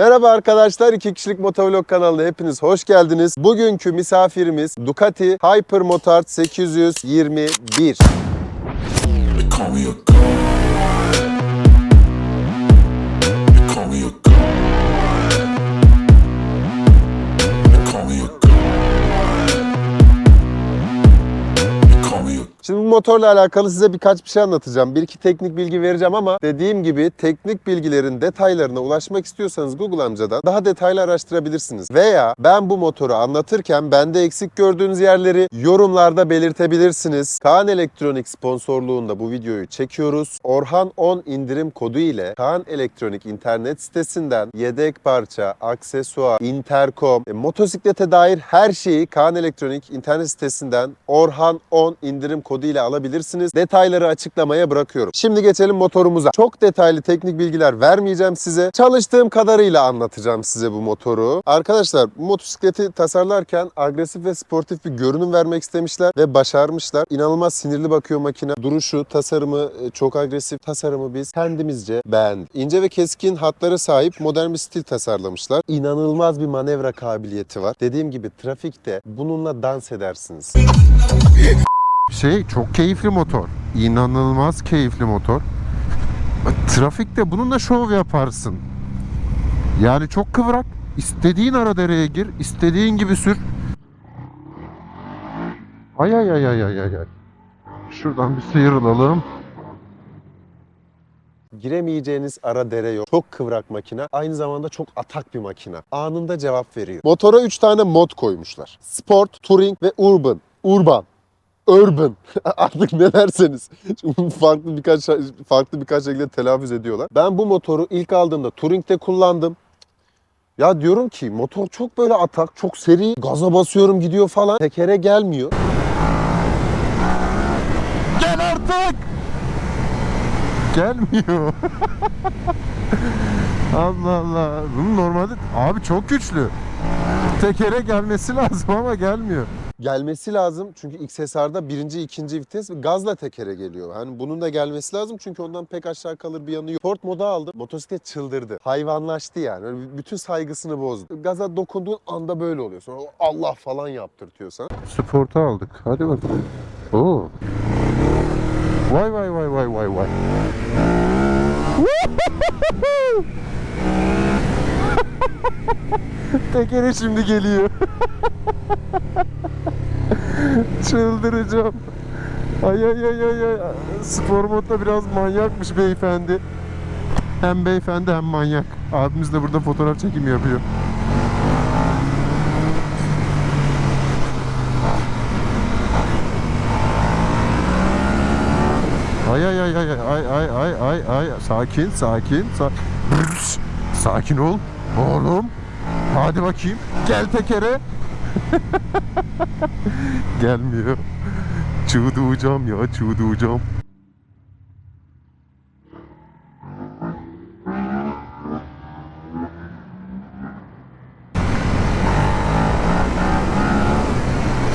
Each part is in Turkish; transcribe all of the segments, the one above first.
Merhaba arkadaşlar, 2 kişilik motovlog kanalına hepiniz hoş geldiniz. Bugünkü misafirimiz Ducati Hyper Motard 821. motorla alakalı size birkaç bir şey anlatacağım. Bir iki teknik bilgi vereceğim ama dediğim gibi teknik bilgilerin detaylarına ulaşmak istiyorsanız Google amcadan daha detaylı araştırabilirsiniz. Veya ben bu motoru anlatırken bende eksik gördüğünüz yerleri yorumlarda belirtebilirsiniz. Kaan Elektronik sponsorluğunda bu videoyu çekiyoruz. Orhan 10 indirim kodu ile Kaan Elektronik internet sitesinden yedek parça, aksesuar, interkom, e, motosiklete dair her şeyi Kaan Elektronik internet sitesinden Orhan 10 indirim kodu ile alabilirsiniz. Detayları açıklamaya bırakıyorum. Şimdi geçelim motorumuza. Çok detaylı teknik bilgiler vermeyeceğim size. Çalıştığım kadarıyla anlatacağım size bu motoru. Arkadaşlar bu motosikleti tasarlarken agresif ve sportif bir görünüm vermek istemişler ve başarmışlar. İnanılmaz sinirli bakıyor makine. Duruşu, tasarımı e, çok agresif. Tasarımı biz kendimizce beğendik. İnce ve keskin hatlara sahip modern bir stil tasarlamışlar. İnanılmaz bir manevra kabiliyeti var. Dediğim gibi trafikte bununla dans edersiniz. Şey çok keyifli motor. İnanılmaz keyifli motor. Trafikte bununla şov yaparsın. Yani çok kıvrak. İstediğin ara dereye gir, istediğin gibi sür. Ay ay ay ay ay ay. Şuradan bir sıyrılalım. Giremeyeceğiniz ara dere yok. Çok kıvrak makine. Aynı zamanda çok atak bir makine. Anında cevap veriyor. Motora 3 tane mod koymuşlar. Sport, Touring ve Urban. Urban. Urban. Artık ne derseniz. Farklı birkaç farklı birkaç şekilde telaffuz ediyorlar. Ben bu motoru ilk aldığımda Touring'de kullandım. Ya diyorum ki motor çok böyle atak, çok seri. Gaza basıyorum gidiyor falan. Tekere gelmiyor. Gel artık! Gelmiyor. Allah Allah. Bunun normalde abi çok güçlü. Tekere gelmesi lazım ama gelmiyor. Gelmesi lazım. Çünkü XSR'da birinci, ikinci vites gazla tekere geliyor. Hani bunun da gelmesi lazım çünkü ondan pek aşağı kalır bir yanı yok. Sport moda aldım. Motosiklet çıldırdı. Hayvanlaştı yani. Öyle bütün saygısını bozdu. Gaza dokunduğun anda böyle oluyor. Sonra Allah falan yaptırtıyor sana. Sport'u aldık. Hadi bakalım. Oo. Vay vay vay vay vay vay. Tekere şimdi geliyor. Çıldıracağım. Ay ay ay ay ay. Spor modda biraz manyakmış beyefendi. Hem beyefendi hem manyak. Abimiz de burada fotoğraf çekimi yapıyor. Ay ay ay ay ay ay ay ay ay sakin sakin sa sakin ol oğlum hadi bakayım gel tekere gelmiyor. Çığdığacağım ya çığdığacağım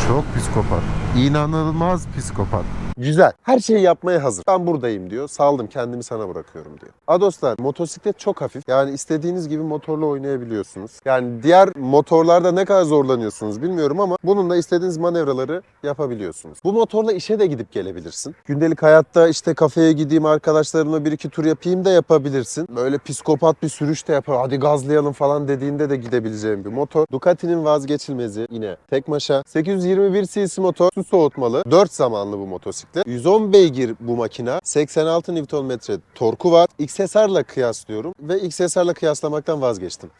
çok psikopat. İnanılmaz psikopat Güzel. Her şeyi yapmaya hazır. Ben buradayım diyor. Saldım kendimi sana bırakıyorum diyor. Adoslar motosiklet çok hafif. Yani istediğiniz gibi motorla oynayabiliyorsunuz. Yani diğer motorlarda ne kadar zorlanıyorsunuz bilmiyorum ama bununla istediğiniz manevraları yapabiliyorsunuz. Bu motorla işe de gidip gelebilirsin. Gündelik hayatta işte kafeye gideyim arkadaşlarımla bir iki tur yapayım da yapabilirsin. Böyle psikopat bir sürüş de yapar. Hadi gazlayalım falan dediğinde de gidebileceğim bir motor. Ducati'nin vazgeçilmezi yine tek maşa. 821 cc motor su soğutmalı. 4 zamanlı bu motosiklet. 110 beygir bu makina. 86 Nm torku var. XSR'la kıyaslıyorum ve XSR'la kıyaslamaktan vazgeçtim.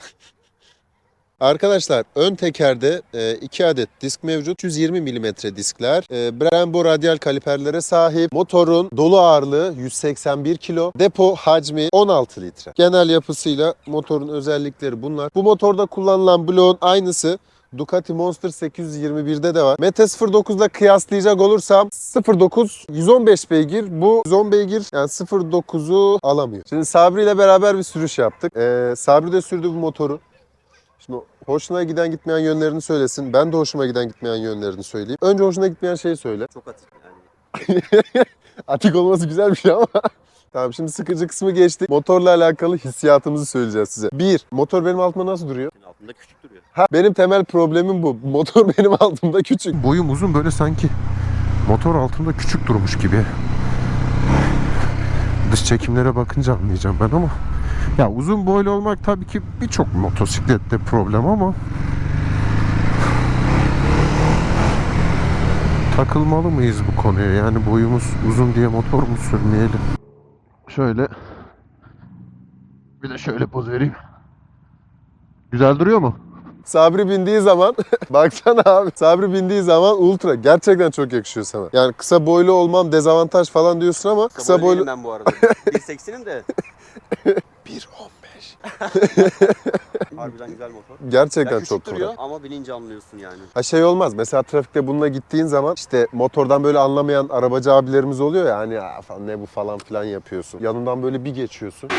Arkadaşlar ön tekerde 2 adet disk mevcut. 120 mm diskler. E, Brembo radyal kaliperlere sahip. Motorun dolu ağırlığı 181 kilo. Depo hacmi 16 litre. Genel yapısıyla motorun özellikleri bunlar. Bu motorda kullanılan bloğun aynısı Ducati Monster 821'de de var. Mete 09'la kıyaslayacak olursam 09 115 beygir. Bu 110 beygir yani 09'u alamıyor. Şimdi Sabri ile beraber bir sürüş yaptık. Ee, Sabri de sürdü bu motoru. Şimdi hoşuna giden gitmeyen yönlerini söylesin. Ben de hoşuma giden gitmeyen yönlerini söyleyeyim. Önce hoşuna gitmeyen şeyi söyle. Çok atik yani. Atik olması güzel bir şey ama. Tamam şimdi sıkıcı kısmı geçtik. Motorla alakalı hissiyatımızı söyleyeceğiz size. Bir, motor benim altımda nasıl duruyor? Senin altında küçük duruyor. Ha, benim temel problemim bu. Motor benim altımda küçük. Boyum uzun böyle sanki motor altında küçük durmuş gibi. Dış çekimlere bakınca anlayacağım ben ama. Ya uzun boylu olmak tabii ki birçok motosiklette problem ama takılmalı mıyız bu konuya? Yani boyumuz uzun diye motor mu sürmeyelim? Şöyle bir de şöyle poz vereyim. Güzel duruyor mu? Sabri bindiği zaman baksana abi Sabri bindiği zaman ultra gerçekten çok yakışıyor sana. Yani kısa boylu olmam dezavantaj falan diyorsun ama kısa, boylu değilim ben bu arada. 1.80'im de 1.15 harbiden güzel motor. gerçekten Ya küçük çok duruyor kolay. ama binince anlıyorsun yani. Ha şey olmaz. Mesela trafikte bununla gittiğin zaman işte motordan böyle anlamayan arabacı abilerimiz oluyor ya hani "Ya falan ne bu falan filan yapıyorsun. Yanından böyle bir geçiyorsun.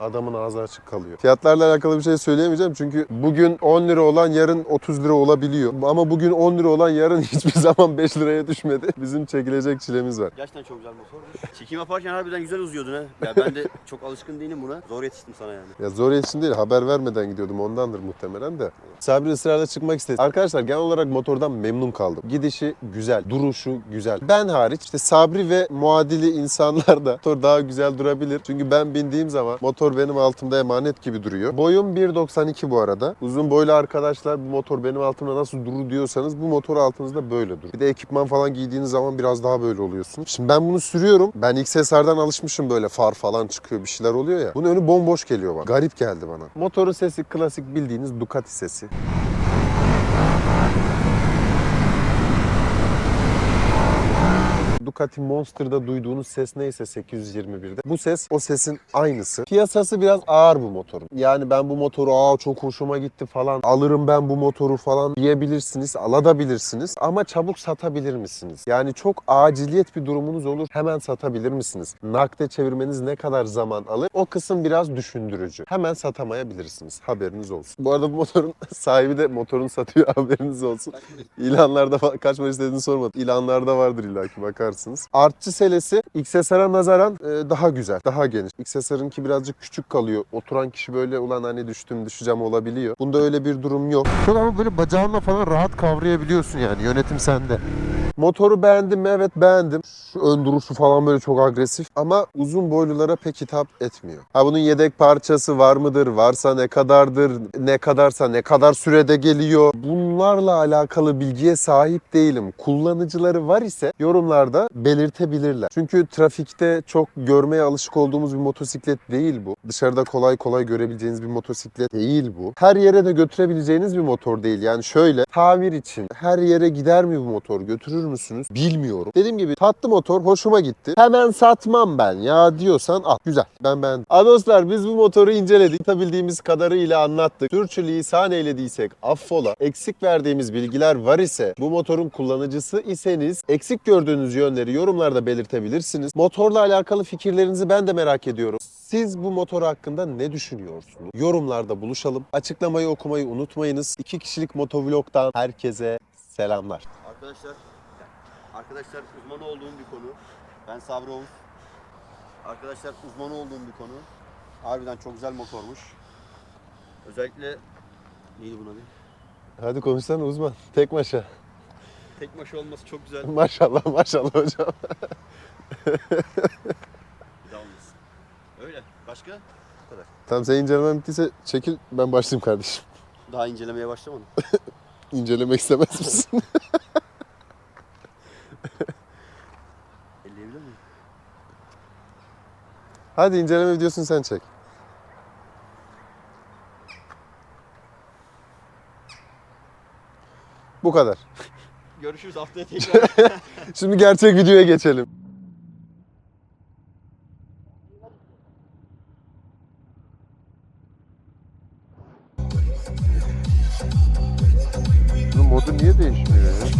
Adamın ağzı açık kalıyor. Fiyatlarla alakalı bir şey söyleyemeyeceğim çünkü bugün 10 lira olan yarın 30 lira olabiliyor. Ama bugün 10 lira olan yarın hiçbir zaman 5 liraya düşmedi. Bizim çekilecek çilemiz var. Gerçekten çok güzel motormuş. Çekim yaparken harbiden güzel uzuyordun ha. Ya ben de çok alışkın değilim buna. Zor yetiştim sana yani. Ya zor yetişim değil haber vermeden gidiyordum ondandır muhtemelen de. Sabri ısrarla çıkmak istedi. Arkadaşlar genel olarak motordan memnun kaldım. Gidişi güzel, duruşu güzel. Ben hariç işte Sabri ve muadili insanlar da motor daha güzel durabilir. Çünkü ben bindiğim zaman motor benim altımda emanet gibi duruyor. Boyum 1.92 bu arada. Uzun boylu arkadaşlar bu motor benim altımda nasıl durur diyorsanız bu motor altınızda böyle durur. Bir de ekipman falan giydiğiniz zaman biraz daha böyle oluyorsun. Şimdi ben bunu sürüyorum. Ben XSR'dan alışmışım böyle far falan çıkıyor bir şeyler oluyor ya. Bunun önü bomboş geliyor bana. Garip geldi bana. Motorun sesi klasik bildiğiniz Ducati sesi. Ducati Monster'da duyduğunuz ses neyse 821'de. Bu ses o sesin aynısı. Piyasası biraz ağır bu motorun. Yani ben bu motoru aa çok hoşuma gitti falan. Alırım ben bu motoru falan diyebilirsiniz. Alabilirsiniz. Ama çabuk satabilir misiniz? Yani çok aciliyet bir durumunuz olur. Hemen satabilir misiniz? Nakde çevirmeniz ne kadar zaman alır? O kısım biraz düşündürücü. Hemen satamayabilirsiniz. Haberiniz olsun. Bu arada bu motorun sahibi de motorunu satıyor. Haberiniz olsun. İlanlarda kaç para istediğini sormadım. İlanlarda vardır illaki bakarsınız. Artçı selesi XSR'a nazaran e, daha güzel, daha geniş. XSR'ınki birazcık küçük kalıyor. Oturan kişi böyle ulan hani düştüm düşeceğim olabiliyor. Bunda öyle bir durum yok. Çok ama böyle bacağınla falan rahat kavrayabiliyorsun yani yönetim sende. Motoru beğendim mi? Evet beğendim. Şu ön duruşu falan böyle çok agresif ama uzun boylulara pek hitap etmiyor. Ha bunun yedek parçası var mıdır? Varsa ne kadardır? Ne kadarsa ne kadar sürede geliyor? Bunlarla alakalı bilgiye sahip değilim. Kullanıcıları var ise yorumlarda belirtebilirler. Çünkü trafikte çok görmeye alışık olduğumuz bir motosiklet değil bu. Dışarıda kolay kolay görebileceğiniz bir motosiklet değil bu. Her yere de götürebileceğiniz bir motor değil. Yani şöyle tamir için her yere gider mi bu motor götürür müsünüz bilmiyorum. Dediğim gibi tatlı motor hoşuma gitti. Hemen satmam ben ya diyorsan al. Güzel ben beğendim. Aa dostlar biz bu motoru inceledik. Tabildiğimiz kadarıyla anlattık. Sürçülisan eylediysek affola. Eksik verdiğimiz bilgiler var ise bu motorun kullanıcısı iseniz eksik gördüğünüz yönleri yorumlarda belirtebilirsiniz. Motorla alakalı fikirlerinizi ben de merak ediyorum. Siz bu motor hakkında ne düşünüyorsunuz? Yorumlarda buluşalım. Açıklamayı okumayı unutmayınız. İki kişilik motovlogdan herkese selamlar. Arkadaşlar, arkadaşlar uzmanı olduğum bir konu. Ben Sabri Oğuz. Arkadaşlar uzmanı olduğum bir konu. Harbiden çok güzel motormuş. Özellikle neydi buna bir? Hadi konuşsana uzman. Tek maşa. Tek maşa olması çok güzel. Maşallah maşallah hocam. Bir daha olmasın. Öyle. Başka? Tamam senin incelemen bittiyse çekil ben başlayayım kardeşim. Daha incelemeye başlamadım. İncelemek istemez misin? Hadi inceleme videosunu sen çek. Bu kadar. Görüşürüz haftaya tekrar. Şimdi gerçek videoya geçelim. Bu modu niye değişmiyor ya?